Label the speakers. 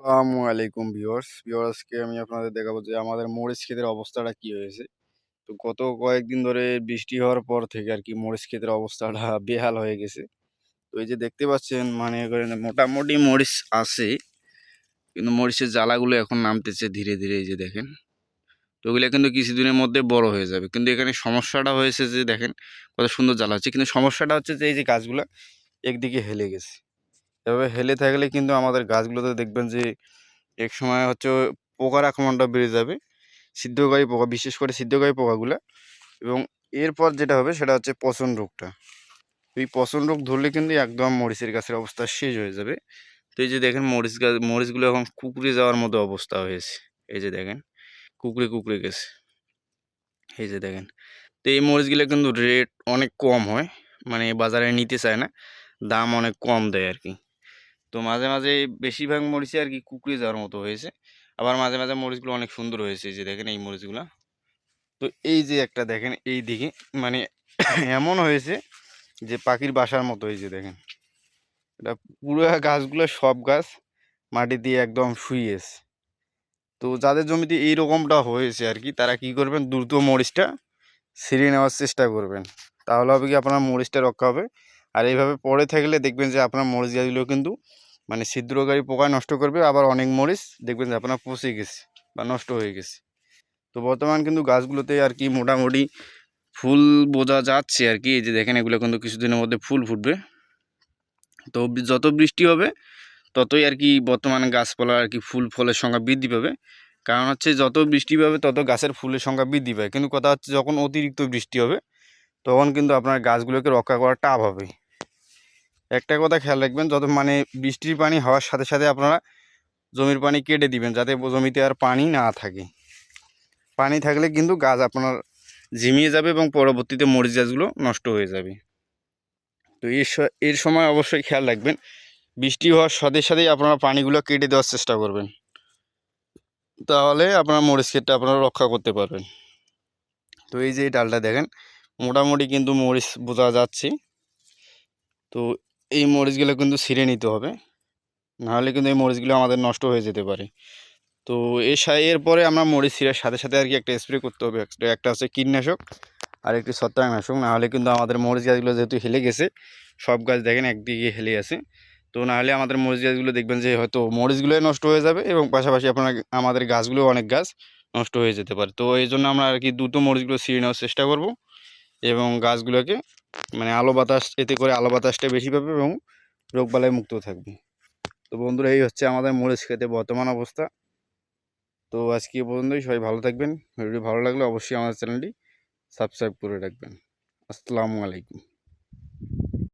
Speaker 1: আসসালামু আলাইকুম ভিউয়ার্স। ভিউয়ার্সকে আমি আপনাদের দেখাবো যে আমাদের মরিচ ক্ষেতের অবস্থাটা কি হয়েছে। তো গত কয়েকদিন ধরে বৃষ্টি হওয়ার পর থেকে আর কি মরিচ ক্ষেতের অবস্থাটা বেহাল হয়ে গেছে। তো এই যে দেখতে পাচ্ছেন মানে মোটামুটি মরিচ আছে, কিন্তু মরিচের জ্বালাগুলো এখন নামতেছে ধীরে ধীরে, এই যে দেখেন। তো ওগুলো কিন্তু কিছুদিনের মধ্যে বড় হয়ে যাবে। কিন্তু এখানে সমস্যাটা হয়েছে যে দেখেন, কত সুন্দর জ্বালা হচ্ছে। কিন্তু সমস্যাটা হচ্ছে যে এই যে গাছগুলো একদিকে হেলে গেছে। এভাবে হেলে থাকলে কিন্তু আমাদের গাছগুলোতে দেখবেন যে এক সময় হচ্ছে পোকার আক্রমণটা বেড়ে যাবে। সিদ্ধকারী পোকা, বিশেষ করে সিদ্ধকারী পোকাগুলো। এবং এরপর যেটা হবে সেটা হচ্ছে পচন রোগটা। এই পচন রোগ ধরলে কিন্তু একদম মরিচের গাছের অবস্থা শেষ হয়ে যাবে। তো এই যে দেখেন মরিচ গাছ মরিচগুলো এখন কুকুরে যাওয়ার মতো অবস্থা হয়েছে। এই যে দেখেন কুকুরে কুকুরে গেছে। এই যে দেখেন, তো এই মরিচগুলো কিন্তু রেট অনেক কম হয়। মানে বাজারে নিতে চায় না, দাম অনেক কম দেয় আর কি। তো মাঝে মাঝে বেশিরভাগ মরিচই আর কি কুকড়ে যাওয়ার মতো হয়েছে। আবার মাঝে মাঝে মরিচগুলো অনেক সুন্দর হয়েছে এই যে দেখেন এই মরিচগুলো। তো এই যে একটা দেখেন এই দিকে মানে এমন হয়েছে যে পাখির বাসার মতো হয়েছে দেখেন। এটা পুরো গাছগুলো সব গাছ মাটি দিয়ে একদম শুইয়েছে। তো যাদের জমিতে এই রকমটা হয়েছে আর কি তারা কি করবেন? দ্রুত মরিচটা ছিঁড়ে নেওয়ার চেষ্টা করবেন। তাহলে হবে কি আপনার মরিচটা রক্ষা হবে। আর এইভাবে পড়ে থাকলে দেখবেন যে আপনার মরিচ গাছগুলো কিন্তু মানে ছিদ্রকারী পোকা নষ্ট করবে, আবার অনেক মরিচ দেখবেন যে আপনার পচে গেছে বা নষ্ট হয়ে গেছে। তো বর্তমান কিন্তু গাছগুলোতে আর কি মোটামুটি ফুল বোঝা যাচ্ছে আর কি, এই যে দেখেন এগুলো কিন্তু কিছুদিনের মধ্যে ফুল ফুটবে। তো যত বৃষ্টি হবে, ততই আর কি বর্তমানে গাছপালা আর কি ফুল ফলের সংখ্যা বৃদ্ধি পাবে। কারণ হচ্ছে যত বৃষ্টি পাবে, তত গাছের ফুলের সংখ্যা বৃদ্ধি পায় কিন্তু কথা হচ্ছে যখন অতিরিক্ত বৃষ্টি হবে, তখন কিন্তু আপনার গাছগুলোকে রক্ষা করা টাফ হবে। একটা কথা খেয়াল রাখবেন, যত মানে বৃষ্টির পানি হওয়ার সাথে সাথে আপনারা জমির পানি কেটে দিবেন, যাতে জমিতে আর পানি না থাকে। পানি থাকলে কিন্তু গাছ আপনার ঝিমিয়ে যাবে এবং পরবর্তীতে মরিচ গাছগুলো নষ্ট হয়ে যাবে। তো এর এর সময় অবশ্যই খেয়াল রাখবেন, বৃষ্টি হওয়ার সাথে সাথেই আপনারা পানিগুলো কেটে দেওয়ার চেষ্টা করবেন। তাহলে আপনার মরিচ ক্ষেতটা আপনারা রক্ষা করতে পারবেন। তো এই যে ডালটা দেখেন, মোটামুটি কিন্তু মরিচ বোঝা যাচ্ছে। তো এই মরিচগুলো কিন্তু ছিঁড়ে নিতে হবে। নাহলে কিন্তু এই মরিচগুলো আমাদের নষ্ট হয়ে যেতে পারে। তো এর এরপরে আমরা মরিচ ছিঁড়ার সাথে সাথে আর কি একটা স্প্রে করতে হবে। একটা হচ্ছে কীটনাশক আর একটি ছত্রাকনাশক। নাহলে কিন্তু আমাদের মরিচ গাছগুলো যেহেতু হেলে গেছে, সব গাছ দেখেন একদিকে হেলে আছে। তো নাহলে আমাদের মরিচ গাছগুলো দেখবেন যে হয়তো মরিচগুলোই নষ্ট হয়ে যাবে এবং পাশাপাশি আপনার আমাদের গাছগুলো অনেক গাছ নষ্ট হয়ে যেতে পারে। তো এই জন্য আমরা আর কি দ্রুত মরিচগুলো ছিঁড়ে নেওয়ার চেষ্টা করব এবং গাছগুলোকে মানে আলো বাতাস, এতে করে আলো বাতাসটা বেশি পাবে এবং রোগবালায় মুক্ত থাকবে। তো বন্ধুরা, এই হচ্ছে আমাদের মরিচ খেতে বর্তমান অবস্থা। তো আজকে পর্যন্তই, সবাই ভালো থাকবেন। ভিডিও ভালো লাগলে অবশ্যই আমাদের চ্যানেলটি সাবস্ক্রাইব করে রাখবেন। আসসালামু আলাইকুম।